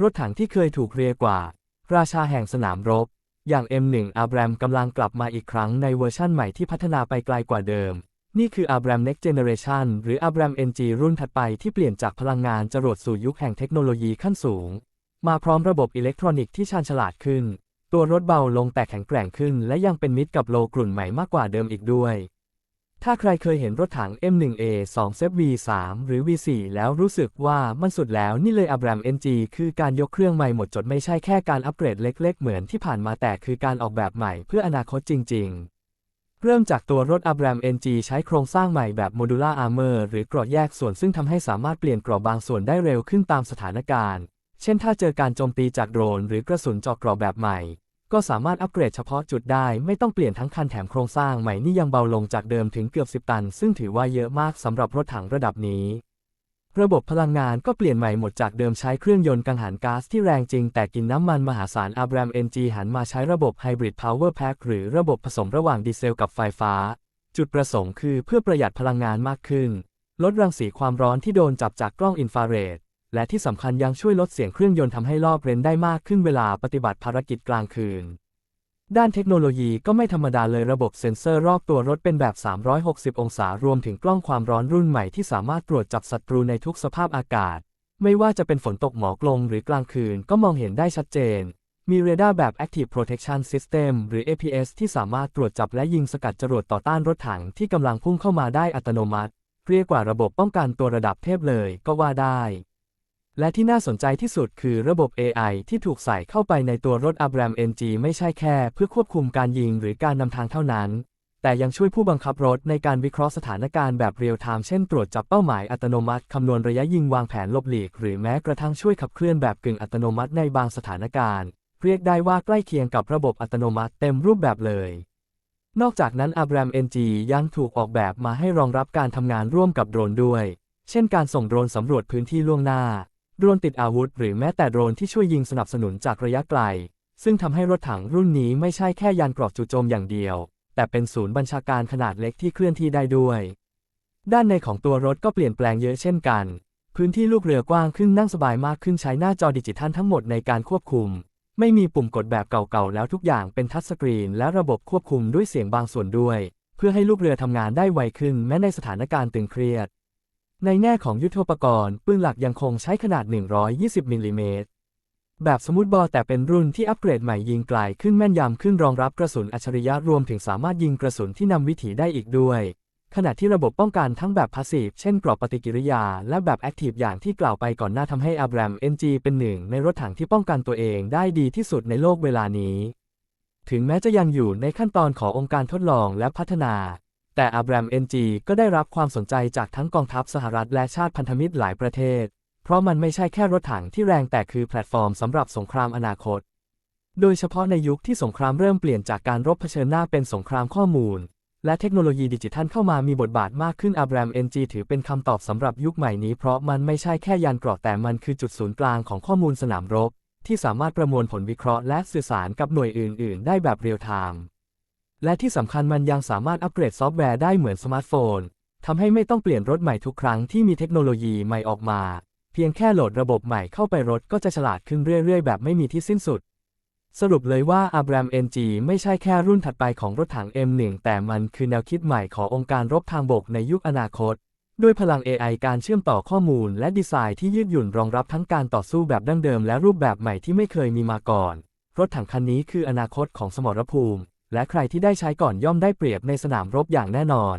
รถถังที่เคยถูกเรียกว่า ราชาแห่งสนามรบ อย่าง M1 a b r a m กำลังกลับมาอีกครั้งในเวอร์ชั่นใหม่ที่พัฒนาไปไกลกว่าเดิม นี่คือ a b r a m Next Generation หรือ a b r a m NG รุ่นถัดไปที่เปลี่ยนจากพลังงานจรวดสู่ยุคแห่งเทคโนโลยีขั้นสูง มาพร้อมระบบอิเล็กทรอนิกส์ที่ชาญฉลาดขึ้น ตัวรถเบาลงแต่แข็งแกร่งขึ้น และยังเป็นมิตรกับโลกลุ่นใหม่มากกว่าเดิมอีกด้วย ถ้าใครเคยเห็นรถถัง M1A 2 z V3 หรือ V4 แล้วรู้สึกว่ามันสุดแล้วนี่เลย Abram NG คือการยกเครื่องใหม่หมดจดไม่ใช่แค่การอัปเกรดเล็ก ๆ เหมือนที่ผ่านมาแต่คือการออกแบบใหม่เพื่ออนาคตจริง ๆ เริ่มจากตัวรถ Abram NG ใช้โครงสร้างใหม่แบบ Modular Armor หรือกราะแยกส่วนซึ่งทำให้สามารถเปลี่ยนกราะบางส่วนได้เร็วขึ้นตามสถานการณ์ เช่นถ้าเจอการโจมตีจากโดรน หรือกระสุนเจาะกราะแบบใหม่ ก็สามารถอัปเกรดเฉพาะจุดได้ไม่ต้องเปลี่ยนทั้งคันแถมโครงสร้างใหม่นี่ยังเบาลงจากเดิมถึงเกือบ 10 ตัน ซึ่งถือว่าเยอะมากสำหรับรถถังระดับนี้ ระบบพลังงานก็เปลี่ยนใหม่หมดจากเดิมใช้เครื่องยนต์กังหันก๊าซที่แรงจริง แต่กินน้ำมันมหาศาล Abram NG หันมาใช้ระบบ Hybrid Power Pack หรือระบบผสมระหว่างดีเซลกับไฟฟ้า จุดประสงค์คือเพื่อประหยัดพลังงานมากขึ้น ลดรังสีความร้อนที่โดนจับจากกล้องอินฟราเรด และที่สำคัญยังช่วยลดเสียงเครื่องยนต์ทำให้รอบเรนได้มากขึ้นเวลาปฏิบัติภารกิจกลางคืน ด้านเทคโนโลยีก็ไม่ธรรมดาเลยระบบเซ็นเซอร์รอบตัวรถเป็นแบบ 360 องศารวมถึงกล้องความร้อนรุ่นใหม่ที่สามารถตรวจจับศัตรูในทุกสภาพอากาศ ไม่ว่าจะเป็นฝนตกหมอกลงหรือกลางคืนก็มองเห็นได้ชัดเจน มีเรดาร์แบบ Active Protection System หรือ APS ที่สามารถตรวจจับและยิงสกัดจรวดต่อต้านรถถังที่กำลังพุ่งเข้ามาได้อัตโนมัติ เรียกว่าระบบป้องกันตัวระดับเทพเลยก็ว่าได้ และที่น่าสนใจที่สุดคือระบบ AI ที่ถูกใส่เข้าไปในตัวรถ Abram NG ไม่ใช่แค่เพื่อควบคุมการยิงหรือการนำทางเท่านั้น แต่ยังช่วยผู้บังคับรถในการวิเคราะห์สถานการณ์แบบเรียลไทม์เช่นตรวจจับเป้าหมายอัตโนมัติคำนวณระยะยิงวางแผนลบหลีก หรือแม้กระทั่งช่วยขับเคลื่อนแบบกึ่งอัตโนมัติในบางสถานการณ์ เรียกได้ว่าใกล้เคียงกับระบบอัตโนมัติเต็มรูปแบบเลย นอกจากนั้น Abram NG ยังถูกออกแบบมาให้รองรับการทำงานร่วมกับโดรนด้วย เช่นการส่งโดรนสำรวจพื้นที่ล่วงหน้า โดรนติดอาวุธหรือแม้แต่โดรนที่ช่วยยิงสนับสนุนจากระยะไกล ซึ่งทำให้รถถังรุ่นนี้ไม่ใช่แค่ยานเกราะจู่โจมอย่างเดียว แต่เป็นศูนย์บัญชาการขนาดเล็กที่เคลื่อนที่ได้ด้วย ด้านในของตัวรถก็เปลี่ยนแปลงเยอะเช่นกัน พื้นที่ลูกเรือกว้างขึ้นนั่งสบายมากขึ้นใช้หน้าจอดิจิทัลทั้งหมดในการควบคุม ไม่มีปุ่มกดแบบเก่าๆแล้วทุกอย่างเป็นทัชสกรีน และระบบควบคุมด้วยเสียงบางส่วนด้วย เพื่อให้ลูกเรือทำงานได้ไวขึ้นแม้ในสถานการณ์ตึงเครียด ในแง่ของยุทโธปกรณ์ปืนหลักยังคงใช้ขนาด 120มิลลิเมตรแบบสมูทบอลแต่เป็นรุ่นที่อัปเกรดใหม่ยิงไกลขึ้นแม่นยำขึ้นรองรับกระสุนอัจฉริยะรวมถึงสามารถยิงกระสุนที่นำวิถีได้อีกด้วย ขณะที่ระบบป้องกันทั้งแบบพาสซีฟเช่นกรอบปฏิกิริยา และแบบแอคทีฟอย่างที่กล่าวไปก่อนหน้าทำให้ Abram NG เป็นหนึ่งในรถถังที่ป้องกันตัวเองได้ดีที่สุดในโลกเวลานี้ ถึงแม้จะยังอยู่ในขั้นตอนขององค์การทดลองและพัฒนา แต่ Abram NG ก็ได้รับความสนใจจากทั้งกองทัพสหรัฐและชาติพันธมิตรหลายประเทศ เพราะมันไม่ใช่แค่รถถังที่แรงแต่คือแพลตฟอร์มสำหรับสงครามอนาคต โดยเฉพาะในยุคที่สงครามเริ่มเปลี่ยนจากการรบเผชิญหน้าเป็นสงครามข้อมูล และเทคโนโลยีดิจิทัลเข้ามามีบทบาทมากขึ้น Abram NG ถือเป็นคำตอบสำหรับยุคใหม่นี้เพราะมันไม่ใช่แค่ยานเกราะแต่มันคือจุดศูนย์กลางของข้อมูลสนามรบ ที่สามารถประมวลผลวิเคราะห์และสื่อสารกับหน่วยอื่น ๆ ได้แบบเรียลไทม์ และที่สำคัญมันยังสามารถอัปเกรดซอฟต์แวร์ได้เหมือนสมาร์ทโฟนทำให้ไม่ต้องเปลี่ยนรถใหม่ทุกครั้งที่มีเทคโนโลยีใหม่ออกมา เพียงแค่โหลดระบบใหม่เข้าไปรถก็จะฉลาดขึ้นเรื่อยๆ แบบไม่มีที่สิ้นสุด สรุปเลยว่า Abram NG ไม่ใช่แค่รุ่นถัดไปของรถถัง M1 แต่มันคือแนวคิดใหม่ขององค์การรบทางบกในยุคอนาคต ด้วยพลัง AI การเชื่อมต่อข้อมูล และดีไซน์ที่ยืดหยุ่นรองรับทั้งการต่อสู้แบบดั้งเดิม และรูปแบบใหม่ที่ไม่เคยมีมาก่อน รถถังคันนี้คืออนาคตของสมรภูมิ และใครที่ได้ใช้ก่อนย่อมได้เปรียบในสนามรบอย่างแน่นอน